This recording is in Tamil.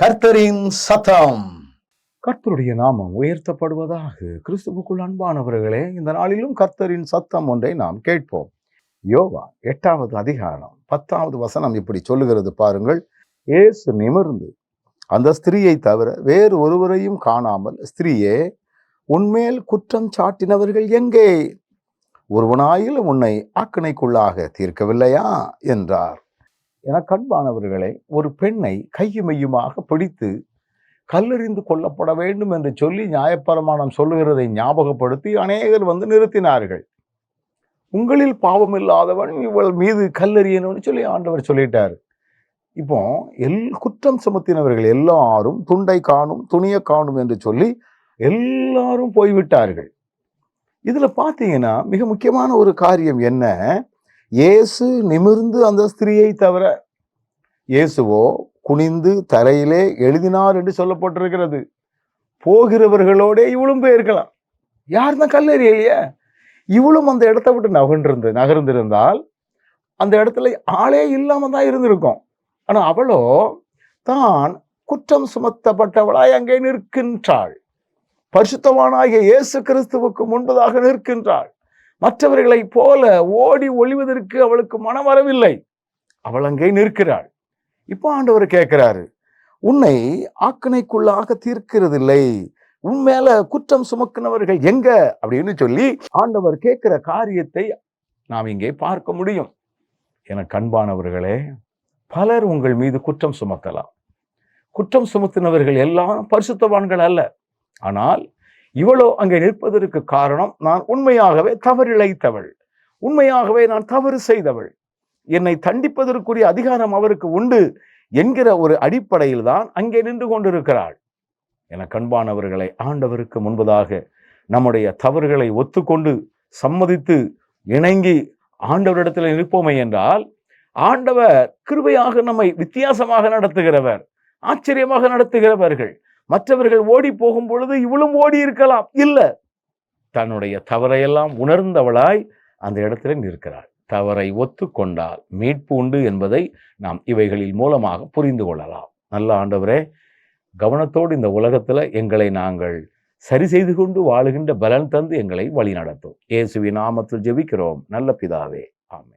கர்த்தரின் சத்தம். கர்த்தருடைய நாமம் உயர்த்தப்படுவதாக. கிறிஸ்துவுக்குள் அன்பானவர்களே இந்த நாளிலும் கர்த்தரின் சத்தம் ஒன்றை நாம் கேட்போம். யோவா எட்டாவது அதிகாரம் பத்தாவது வசனம் இப்படி சொல்லுகிறது பாருங்கள். ஏசு நிமிர்ந்து அந்த ஸ்திரீயை தவிர வேறு ஒருவரையும் காணாமல் ஸ்திரீயே உன்மேல் குற்றம் சாட்டினவர்கள் எங்கே? ஒருவனாயிலும் உன்னை ஆக்கினைக்குள்ளாக தீர்க்கவில்லையா? என்றார். என கண்பானவர்களை ஒரு பெண்ணை கையுமையுமாக பிடித்து கல்லெறிந்து கொல்லப்பட வேண்டும் என்று சொல்லி நியாயப்பிரமாணம் சொல்லுகிறதை ஞாபகப்படுத்தி அநேகர் வந்து நிறுத்தினார்கள். உங்களில் பாவம் இல்லாதவன் இவள் மீது கல்லெறியணும்னு சொல்லி ஆண்டவர் சொல்லிட்டார். இப்போ எல் குற்றம் சுமத்தினவர்கள் எல்லாரும் துண்டை காணும் துணியை காணும் என்று சொல்லி எல்லாரும் போய்விட்டார்கள். இதில் பார்த்தீங்கன்னா மிக முக்கியமான ஒரு காரியம் என்ன? இயேசு நிமிர்ந்து அந்த ஸ்திரீயை தவிர இயேசுவோ குனிந்து தரையிலே எழுதினார் என்று சொல்லப்பட்டிருக்கிறது. போகிறவர்களோடே இவளும் போயிருக்கலாம். யார் தான் கல்லறியலையே இவளும் அந்த இடத்த விட்டு நகர்ந்திருந்து நகர்ந்திருந்தால் அந்த இடத்துல ஆளே இல்லாம தான் இருந்திருக்கும். ஆனா அவளோ தான் குற்றம் சுமத்தப்பட்டவளாய் அங்கே நிற்கின்றாள். பரிசுத்தவானாகிய இயேசு கிறிஸ்துவுக்கு முன்பதாக நிற்கின்றாள். மற்றவர்களைப் போல ஓடி ஒளிவதற்கு அவளுக்கு மனம் வரவில்லை அவள் அங்கே நிற்கிறாள். இப்போ ஆண்டவர் கேட்கிறாரு உன்னை ஆக்கணைக்குள்ளாக தீர்க்கிறதில்லை. உன் மேல குற்றம் சுமக்கினவர்கள் எங்க? அப்படின்னு சொல்லி ஆண்டவர் கேட்கிற காரியத்தை நாம் இங்கே பார்க்க முடியும். என கண்பானவர்களே பலர் உங்கள் மீது குற்றம் சுமத்தலாம் குற்றம் சுமத்தினவர்கள் எல்லாம் பரிசுத்தவான்கள் அல்ல. ஆனால் இவளோ அங்கே நிற்பதற்கு காரணம் நான் உண்மையாகவே தவறிழைத்தவள். உண்மையாகவே நான் தவறு செய்தவள். என்னை தண்டிப்பதற்குரிய அதிகாரம் அவருக்கு உண்டு என்கிற ஒரு அடிப்படையில் தான் அங்கே நின்று கொண்டிருக்கிறாள். என கண்பானவர்களை ஆண்டவருக்கு முன்பதாக நம்முடைய தவறுகளை ஒத்துக்கொண்டு சம்மதித்து இணங்கி ஆண்டவரிடத்தில் நிற்போமே என்றால் ஆண்டவர் கிருபையாக நம்மை வித்தியாசமாக நடத்துகிறவர் ஆச்சரியமாக நடத்துகிறவர்கள் மற்றவர்கள் ஓடி போகும் பொழுது இவளும் ஓடி இருக்கலாம். இல்லை. தன்னுடைய தவறையெல்லாம் உணர்ந்தவளாய் அந்த இடத்துல நிற்கிறாள். தவறை ஒத்துக்கொண்டால் மீட்பு உண்டு என்பதை நாம் இவைகளில் மூலமாக புரிந்து கொள்ளலாம். நல்ல ஆண்டவரே கவனத்தோடு இந்த உலகத்தில் எங்களை நாங்கள் சரி செய்து கொண்டு வாழுகின்ற பலன் தந்து எங்களை வழி நடத்தும் இயேசுவின் நாமத்தில் ஜெபிக்கிறோம். நல்ல பிதாவே. ஆமே